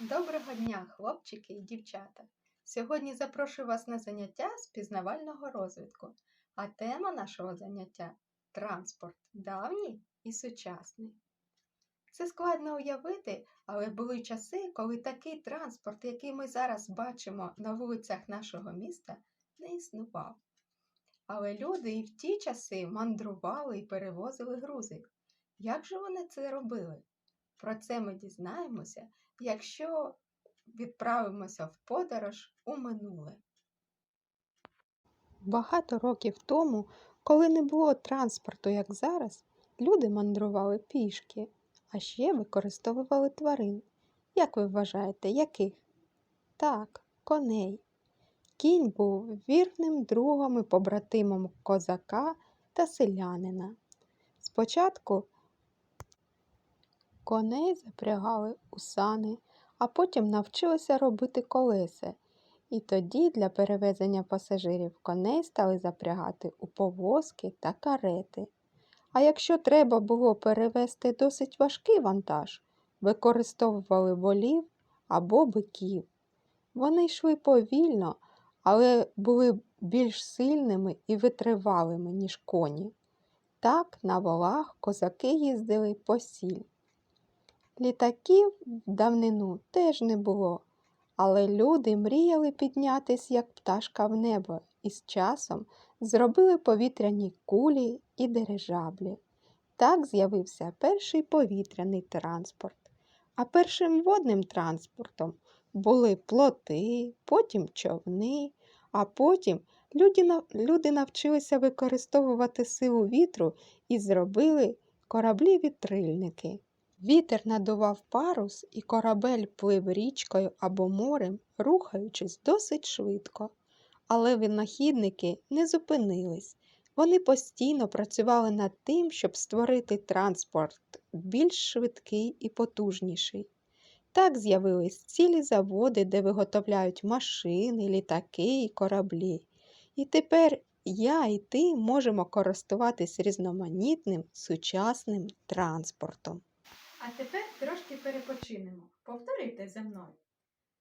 Доброго дня, хлопчики і дівчата! Сьогодні запрошую вас на заняття з пізнавального розвитку, а тема нашого заняття транспорт давній і сучасний. Це складно уявити, але були часи, коли такий транспорт, який ми зараз бачимо на вулицях нашого міста, не існував. Але люди і в ті часи мандрували і перевозили грузи. Як же вони це робили? Про це ми дізнаємося, якщо відправимося в подорож у минуле. Багато років тому, коли не було транспорту, як зараз, люди мандрували пішки, а ще використовували тварин. Як ви вважаєте, яких? Так, коней. Кінь був вірним другом і побратимом козака та селянина. Спочатку Коней запрягали у сани, а потім навчилися робити колеса. І тоді для перевезення пасажирів коней стали запрягати у повозки та карети. А якщо треба було перевезти досить важкий вантаж, використовували волів або биків. Вони йшли повільно, але були більш сильними і витривалими, ніж коні. Так на волах козаки їздили по сіль. Літаків в давнину теж не було, але люди мріяли піднятись, як пташка в небо, і з часом зробили повітряні кулі і дирижаблі. Так з'явився перший повітряний транспорт. А першим водним транспортом були плоти, потім човни, а потім люди, навчилися використовувати силу вітру і зробили кораблі-вітрильники. Вітер надував парус, і корабель плив річкою або морем, рухаючись досить швидко. Але винахідники не зупинились. Вони постійно працювали над тим, щоб створити транспорт більш швидкий і потужніший. Так з'явились цілі заводи, де виготовляють машини, літаки і кораблі. І тепер я і ти можемо користуватись різноманітним сучасним транспортом. А тепер трошки перепочинемо. Повторюйте за мною.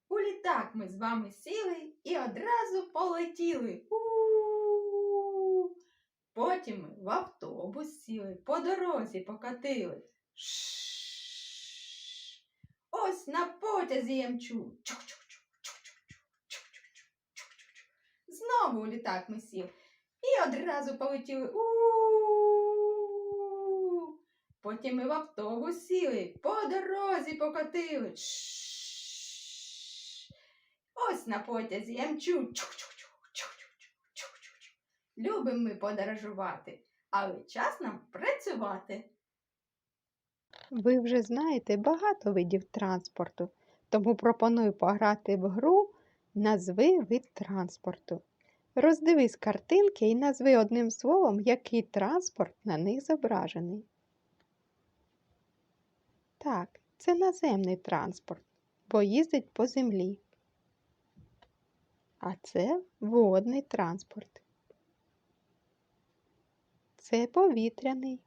У літак ми з вами сіли і одразу полетіли. У -у -у -у. Потім ми в автобус сіли, по дорозі покатили. Ш-ш-ш. Ось на потязі я мчу. Знову у літак ми сіли і одразу полетіли. У-у-у. Потім ми в автобус сіли, по дорозі покотили. Ш-ш-ш. Ось на потязі я мчу. Любимо ми подорожувати, але час нам працювати. Ви вже знаєте багато видів транспорту, тому пропоную пограти в гру Назви вид транспорту. Роздивись картинки і назви одним словом, який транспорт на них зображений. Так, це наземний транспорт, бо їздить по землі. А це водний транспорт. Це повітряний.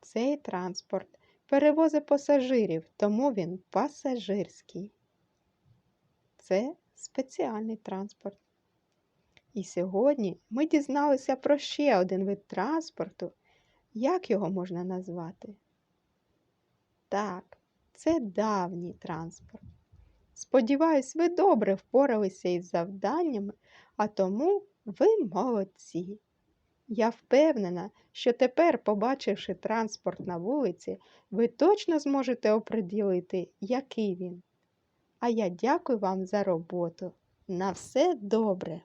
Цей транспорт перевозить пасажирів, тому він пасажирський. Це спеціальний транспорт. І сьогодні ми дізналися про ще один вид транспорту. Як його можна назвати? Так, це давній транспорт. Сподіваюсь, ви добре впоралися із завданнями, а тому ви молодці. Я впевнена, що тепер, побачивши транспорт на вулиці, ви точно зможете оприділити, який він. А я дякую вам за роботу. На все добре!